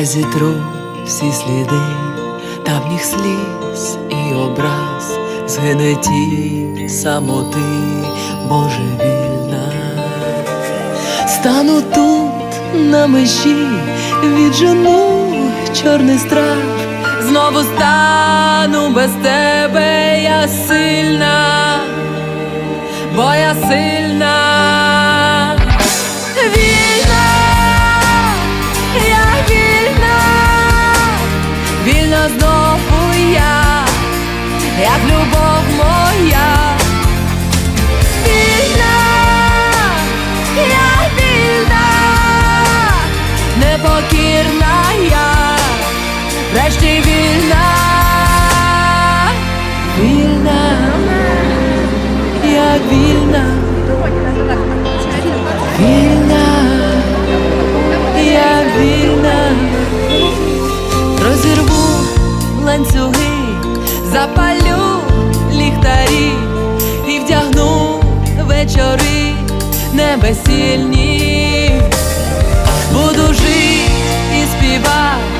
Я зітру всі сліди давніх сліз і образ згине ті самоти божевільна. Стану тут на межі, віджену чорний страх, знову стану без тебе, я сильна, бо я сильна. Вільна, я вільна, розірву ланцюги, запалю ліхтарі і вдягну вечори небесільні. Буду жити і співати,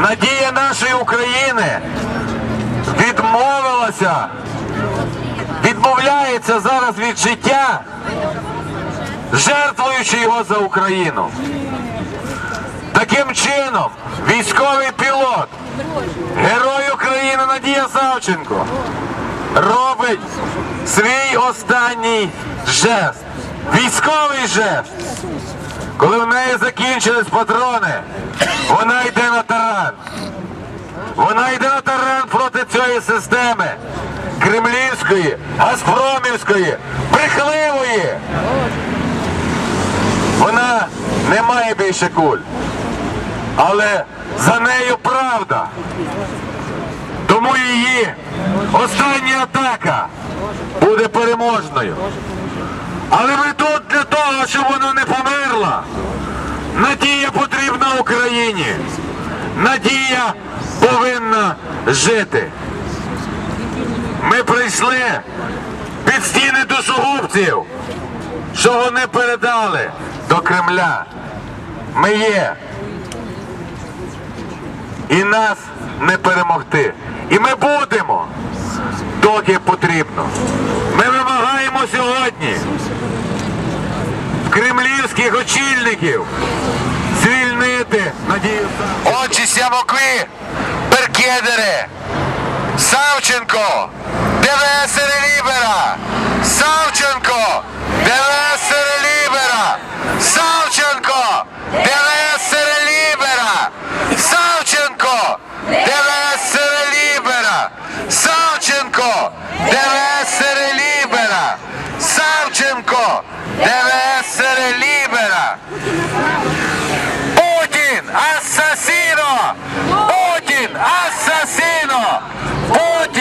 надія нашої України відмовилася, відмовляється зараз від життя, жертвуючи його за Україну. Таким чином, військовий пілот, герой України Надія Савченко робить свій останній жест, військовий жест. Коли в неї закінчились патрони, вона йде на таран. Вона йде на таран проти цієї системи кремлівської, газпромівської, брехливої. Вона не має більше куль. Але за нею правда. Тому її остання атака буде переможною. Але ми тут для того, щоб вона не померла. Надія потрібна Україні. Надія повинна жити. Ми прийшли під стіни душогубців, що вони передали до Кремля. Ми є. І нас не перемогти. І ми будемо, доки потрібно. Ми вимагаємо сьогодні. Кремлівських очільників. Звільнити Надію Отже, Очі перкедери, Савченко, ДВС Лібера, Савченко, ДВСР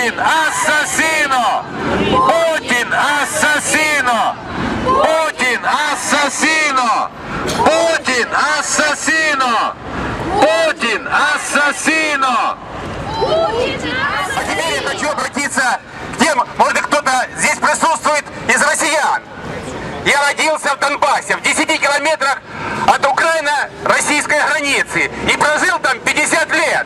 Putin assassino! Putin assassino! Putin assassino! Putin assassino! Putin assassino! А теперь я хочу обратиться к тем, может кто-то здесь присутствует из россиян. Я родился в Донбассе, в 10 километрах от Украино-российской границы и прожил там 50 лет.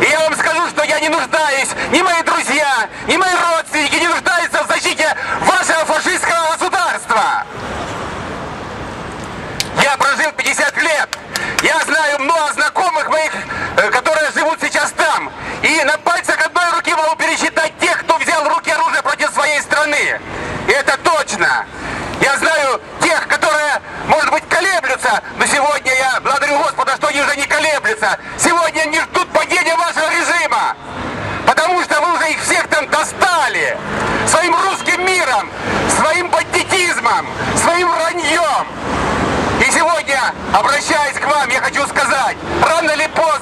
И я вам скажу, что я не нуждаюсь, ни мои друзья, ни мои родственники не нуждаются в защите вашего фашистского государства. Я прожил 50 лет. Я знаю много знакомых моих, э, которые живут сейчас там. И на пальцах одной руки могу пересчитать тех, кто взял в руки оружие против своей страны. И это точно. Я знаю тех, которые, может быть, колеблются, но сегодня я благодарю Господа, что они уже не колеблются. Сегодня они ждут падения Своим русским миром, своим бандитизмом, своим враньем. И сегодня, обращаясь к вам, я хочу сказать, рано или поздно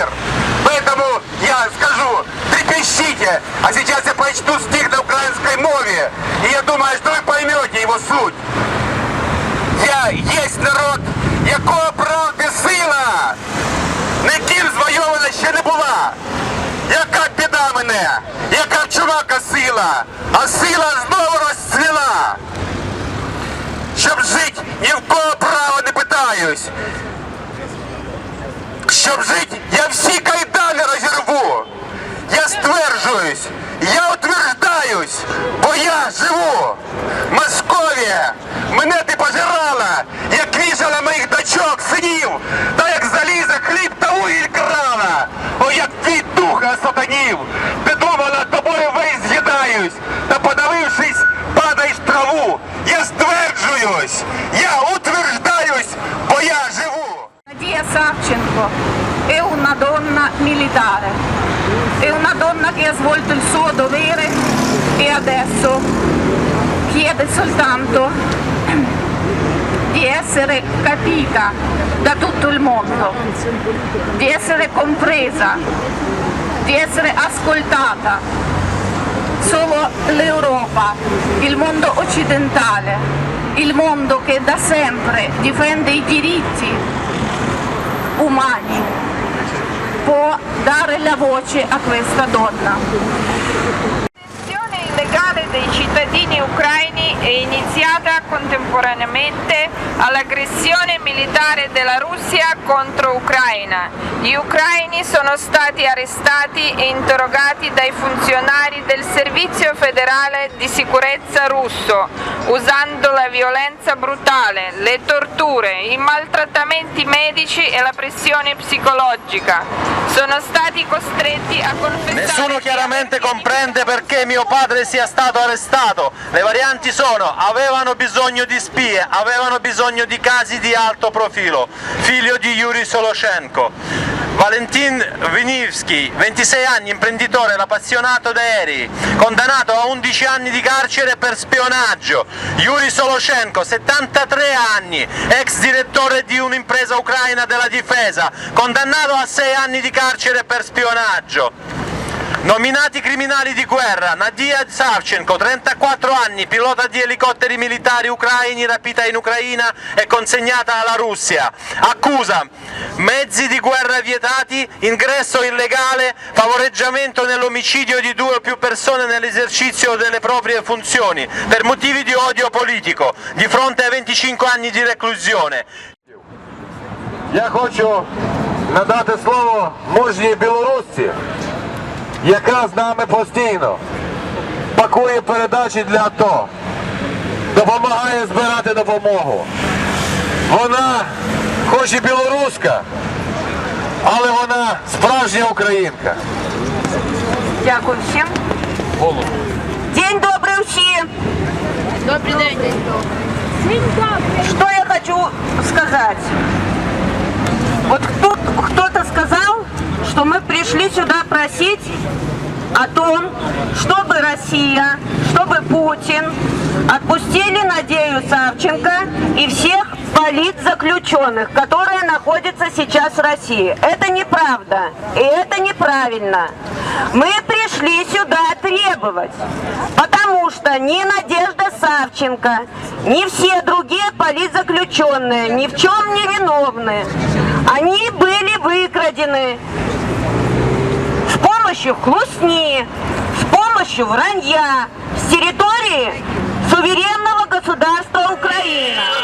мир. Поэтому я скажу, трепещите. А сейчас я прочту стих на украинской мове. И я думаю, что вы поймете его суть. Я есть народ, якого правди сила, ніким звойована ще не була. Яка біда мене, яка чумака сила, а сила знову розцвіла. Щоб жить, ні в кого права не питаюсь. Щоб жить, я всі кайдани розірву. Я стверджуюсь, я утверждаюсь, бо я живу. Московія, мене ти пожирала, як вішала моїх дочок, синів, та як заліза хліб та вугіль крала. О, як твій дух осатанів, ти думала, тобою весь з'їдаюсь, та подавившись, падаєш в траву. Я стверджуюсь, я утверждаюсь, бо я живу. Nadia Savchenko svolto il suo dovere e adesso chiede soltanto di essere capita da tutto il mondo, di essere compresa, di essere ascoltata. Solo l'Europa, il mondo occidentale, il mondo che da sempre difende i diritti umani può dare la voce a questa donna. L'aggressione illegale dei cittadini ucraini è iniziata contemporaneamente all'aggressione militare della Russia contro Ucraina. Gli ucraini sono stati arrestati e interrogati dai funzionari del Servizio federale di sicurezza russo, usando la violenza brutale, le torture, i maltrattamenti medici e la pressione psicologica. Sono stati costretti a confessare Nessuno chiaramente comprende perché mio padre sia stato arrestato. Le varianti sono avevano bisogno di spie, avevano bisogno di casi di alto profilo. Figlio di Yuri Soloshenko. Valentin Vinivsky, 26 anni, imprenditore, l'appassionato d'aerei, condannato a 11 anni di carcere per spionaggio. Yuri Soloshenko, 73 anni, ex direttore di un'impresa ucraina della difesa, condannato a 6 anni di carcere per spionaggio. Nominati criminali di guerra, Nadia Savchenko, 34 anni, pilota di elicotteri militari ucraini, rapita in Ucraina e consegnata alla Russia. Accusa mezzi di guerra vietati, ingresso illegale, favoreggiamento nell'omicidio di due o più persone nell'esercizio delle proprie funzioni per motivi di odio politico, di fronte ai 25 anni di reclusione. Я хочу надати слово мужній білорусці, яка з нами постійно пакує передачі для АТО, допомагає збирати допомогу. Вона, хоч і білоруська, але вона справжня українка. Дякую всім. День добрий всім. Добрий день. Что я хочу сказать? Вот кто, что мы пришли сюда просить о том, чтобы Россия, чтобы Путин отпустили Надею Савченко и всех политзаключенных, которые находятся сейчас в России. Это неправда. И это неправильно. Мы пришли сюда требовать, потому что ни Надежда Савченко, ни все другие политзаключенные ни в чем не виновны. Они были выкрадены помощью Хлусни, с помощью вранья с территории суверенного государства Украина.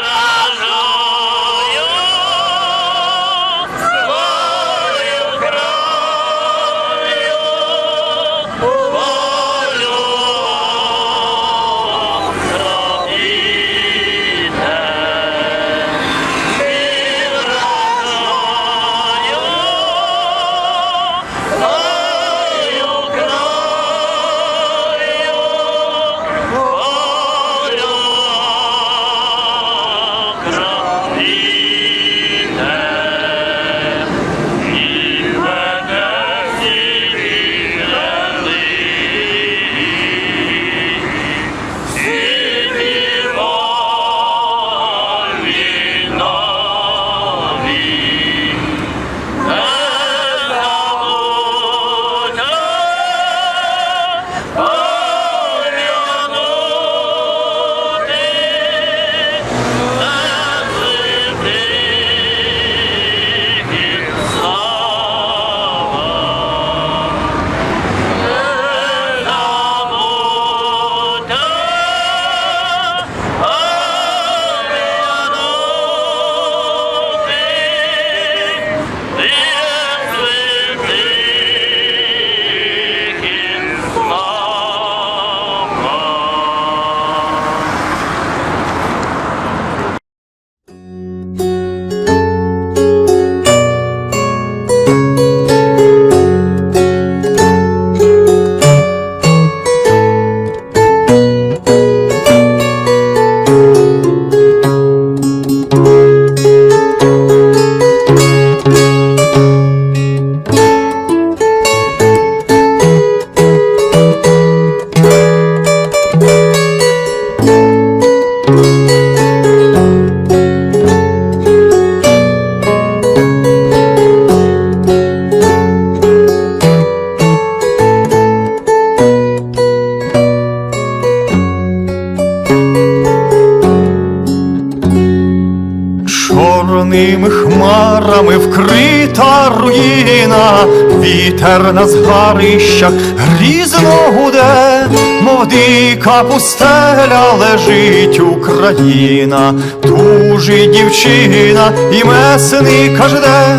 Хмарами вкрита руїна, вітер на згарищах грізно гуде, мов дика пустеля лежить Україна, тужить дівчина і месника жде.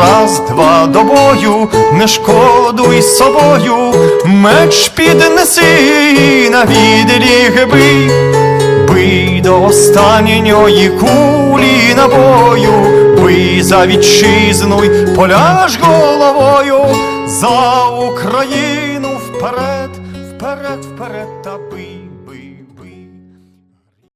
Раз, два до бою, не шкодуй собою, меч піднеси на відліг бий. Бий до останньої кулі набою, бий за вітчизну й поляж головою, за Україну